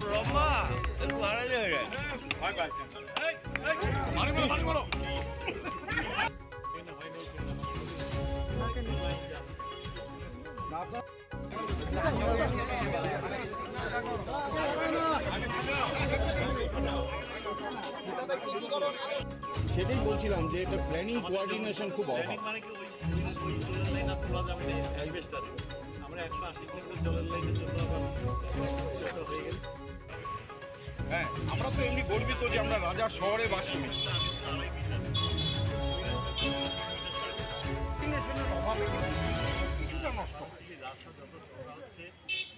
ব্রহ্মা একটু আড়াই হয়ে গেছে আগে সেটাই বলছিলাম যে এটা প্ল্যানিং কোয়ার্ডিনেশন খুব অভাব। মানে কি? ওই ওই- ওই জলের লাইন আর তোলা যাবে না আমরা একশো আশি কিলোমিটার জলের লাইনের জন্য আবার হয়ে গেল। হ্যাঁ আমরা তো এমনি গর্বিত যে আমরা রাজার শহরে বাস করি। কিছুটা নষ্ট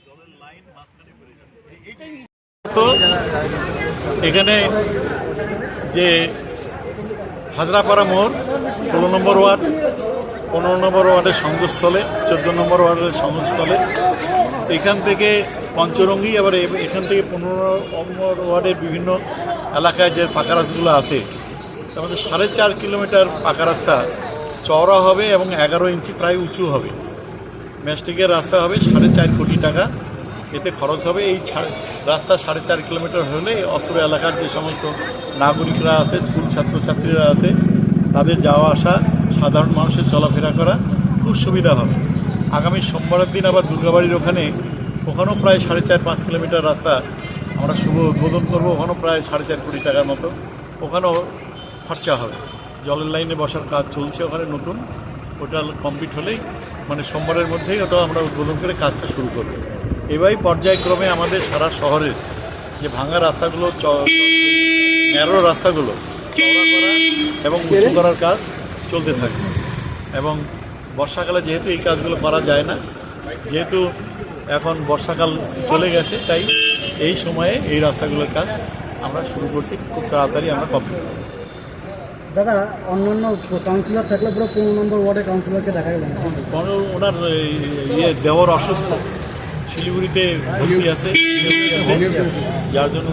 জলের লাইন এটাই তো এখানে যে হাজরাপাড়া মোড়, ষোলো নম্বর ওয়ার্ড, পনেরো নম্বর ওয়ার্ডের সংযোগস্থলে চোদ্দ নম্বর ওয়ার্ডের সংযোগস্থলে এখান থেকে পঞ্চরঙ্গি আবার এখান থেকে পনেরো নম্বর ওয়ার্ডের বিভিন্ন এলাকায় যে পাকা রাস্তাগুলো আছে মধ্যে সাড়ে চার কিলোমিটার পাকা রাস্তা চওড়া হবে এবং এগারো ইঞ্চি প্রায় উঁচু হবে। ম্যাস্টিকের রাস্তা হবে সাড়ে চার কোটি টাকা। এতে খরচ হবে। এই রাস্তা সাড়ে চার কিলোমিটার হলে অত্র এলাকার যে সমস্ত নাগরিকরা আছে, স্কুল ছাত্রছাত্রীরা আছে, তাদের যাওয়া আসা, সাধারণ মানুষের চলাফেরা করা খুব সুবিধা হবে। আগামী সোমবারের দিন আবার দুর্গাবাড়ির ওখানে, ওখানেও প্রায় সাড়ে চার পাঁচ কিলোমিটার রাস্তা আমরা শুভ উদ্বোধন করব। ওখানেও প্রায় সাড়ে চার কোটি টাকার মতো ওখানেও খরচা হবে। জলের লাইনে বসার কাজ চলছে ওখানে নতুন। ওটা কমপ্লিট হলেই মানে সোমবারের মধ্যেই ওটা আমরা উদ্বোধন করে কাজটা শুরু করব। এবারই পর্যায়ক্রমে আমাদের সারা শহরের যে ভাঙা রাস্তাগুলো ন্যারো রাস্তাগুলো করা এবং উঁচু করার কাজ চলতে থাকে। এবং বর্ষাকালে যেহেতু এই কাজগুলো করা যায় না যেহেতু এখন বর্ষাকাল চলে গেছে তাই এই সময়ে এই রাস্তাগুলোর কাজ আমরা শুরু করছি খুব তাড়াতাড়ি আমরা কমপ্লিট করব। দাদা অন্যান্য কাউন্সিলর থাকলে পুরো পনেরো নম্বর ওয়ার্ডে কাউন্সিলরকে দেখা গেল ওনার ইয়ে দেওয়ার অসুস্থ। শিলিগুড়িতে আছে। যার জন্য